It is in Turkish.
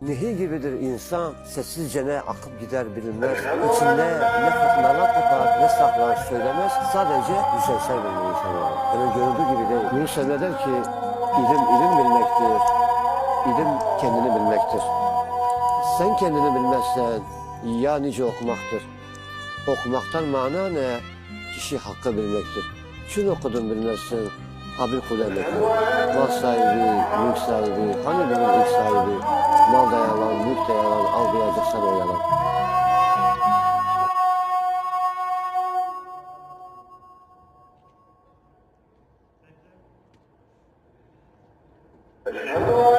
Nehir gibidir insan, sessizce ne akıp gider bilinmez. İçinde ne fırtınalar kopar, ne saklar söylemez. Sadece yüzeysel bir insan olur. Hemen görüldüğü gibi değil. Yunus Emre der ki, ilim ilim bilmektir. İlim kendini bilmektir. Sen kendini bilmezsen ya nice okumaktır. Okumaktan mana ne? Kişi hakkı bilmektir. Şunu okudun bilmezsin. Abdülkudemet, mal sahibi, mülk sahibi, hani benim ilk sahibi, mal da yalan, mülk de yalan, almayacaksan o yalan. Elhamdülillah.